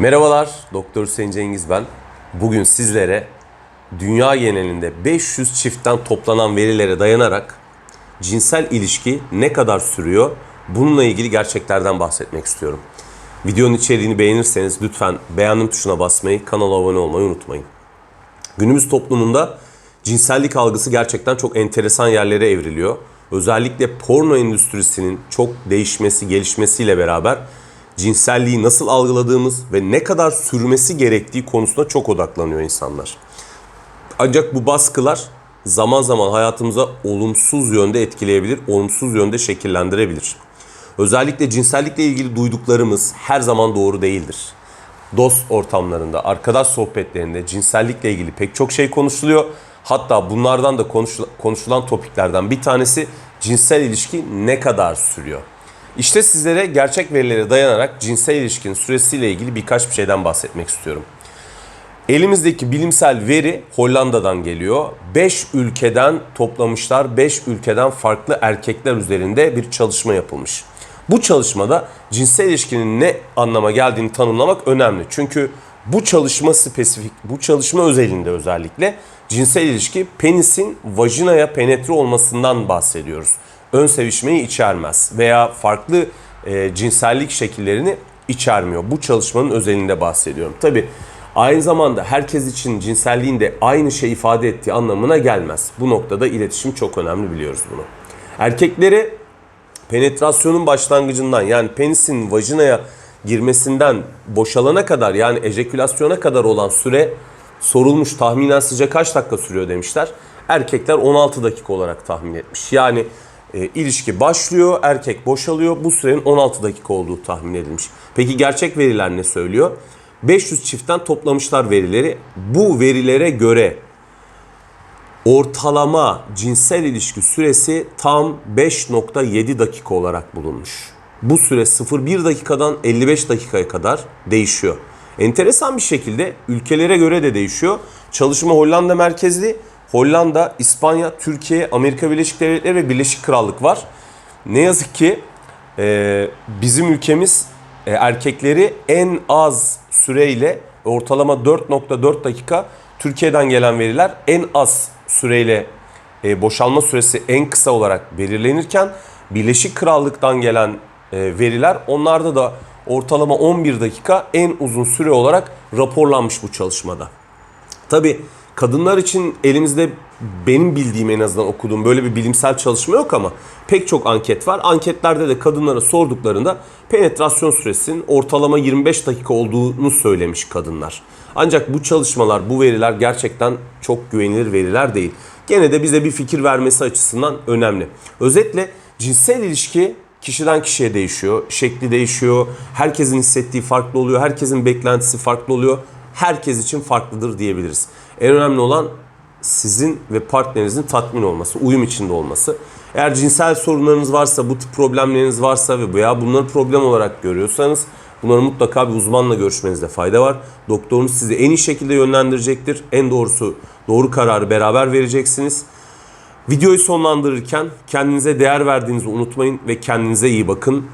Merhabalar, Doktor Hüseyin Cengiz ben. Bugün sizlere dünya genelinde 500 çiftten toplanan verilere dayanarak cinsel ilişki ne kadar sürüyor? Bununla ilgili gerçeklerden bahsetmek istiyorum. Videonun içeriğini beğenirseniz lütfen beğendim tuşuna basmayı, kanala abone olmayı unutmayın. Günümüz toplumunda cinsellik algısı gerçekten çok enteresan yerlere evriliyor. Özellikle porno endüstrisinin çok değişmesi, gelişmesiyle beraber cinselliği nasıl algıladığımız ve ne kadar sürmesi gerektiği konusunda çok odaklanıyor insanlar. Ancak bu baskılar zaman zaman hayatımıza olumsuz yönde etkileyebilir, olumsuz yönde şekillendirebilir. Özellikle cinsellikle ilgili duyduklarımız her zaman doğru değildir. Dost ortamlarında, arkadaş sohbetlerinde cinsellikle ilgili pek çok şey konuşuluyor. Hatta bunlardan da konuşul- konuşulan topiklerden bir tanesi cinsel ilişki ne kadar sürüyor? İşte sizlere gerçek verilere dayanarak cinsel ilişkinin süresiyle ilgili birkaç bir şeyden bahsetmek istiyorum. Elimizdeki bilimsel veri Hollanda'dan geliyor. 5 ülkeden toplamışlar. 5 ülkeden farklı erkekler üzerinde bir çalışma yapılmış. Bu çalışmada cinsel ilişkinin ne anlama geldiğini tanımlamak önemli. Çünkü bu çalışma spesifik, bu çalışma özelinde özellikle cinsel ilişki penisin vajinaya penetre olmasından bahsediyoruz. Ön sevişmeyi içermez veya farklı e, cinsellik şekillerini içermiyor. Bu çalışmanın özelinde bahsediyorum. Tabi aynı zamanda herkes için cinselliğin de aynı şey ifade ettiği anlamına gelmez. Bu noktada iletişim çok önemli biliyoruz bunu. Erkeklere penetrasyonun başlangıcından yani penisin vajinaya girmesinden boşalana kadar yani ejekülasyona kadar olan süre sorulmuş tahminen sizce kaç dakika sürüyor demişler. Erkekler 16 dakika olarak tahmin etmiş. Yani e, ilişki başlıyor, erkek boşalıyor. Bu sürenin 16 dakika olduğu tahmin edilmiş. Peki gerçek veriler ne söylüyor? 500 çiftten toplamışlar verileri. Bu verilere göre ortalama cinsel ilişki süresi tam 5.7 dakika olarak bulunmuş. Bu süre 0.1 dakikadan 55 dakikaya kadar değişiyor. Enteresan bir şekilde ülkelere göre de değişiyor. Çalışma Hollanda merkezli. Hollanda, İspanya, Türkiye, Amerika Birleşik Devletleri ve Birleşik Krallık var. Ne yazık ki e, bizim ülkemiz e, erkekleri en az süreyle ortalama 4.4 dakika Türkiye'den gelen veriler en az süreyle e, boşalma süresi en kısa olarak belirlenirken Birleşik Krallık'tan gelen e, veriler onlarda da ortalama 11 dakika en uzun süre olarak raporlanmış bu çalışmada. Tabi kadınlar için elimizde benim bildiğim en azından okuduğum böyle bir bilimsel çalışma yok ama pek çok anket var. Anketlerde de kadınlara sorduklarında penetrasyon süresinin ortalama 25 dakika olduğunu söylemiş kadınlar. Ancak bu çalışmalar, bu veriler gerçekten çok güvenilir veriler değil. Gene de bize bir fikir vermesi açısından önemli. Özetle cinsel ilişki kişiden kişiye değişiyor. Şekli değişiyor. Herkesin hissettiği farklı oluyor. Herkesin beklentisi farklı oluyor. Herkes için farklıdır diyebiliriz. En önemli olan sizin ve partnerinizin tatmin olması, uyum içinde olması. Eğer cinsel sorunlarınız varsa, bu tip problemleriniz varsa ve veya bunları problem olarak görüyorsanız bunları mutlaka bir uzmanla görüşmenizde fayda var. Doktorunuz sizi en iyi şekilde yönlendirecektir. En doğrusu doğru kararı beraber vereceksiniz. Videoyu sonlandırırken kendinize değer verdiğinizi unutmayın ve kendinize iyi bakın.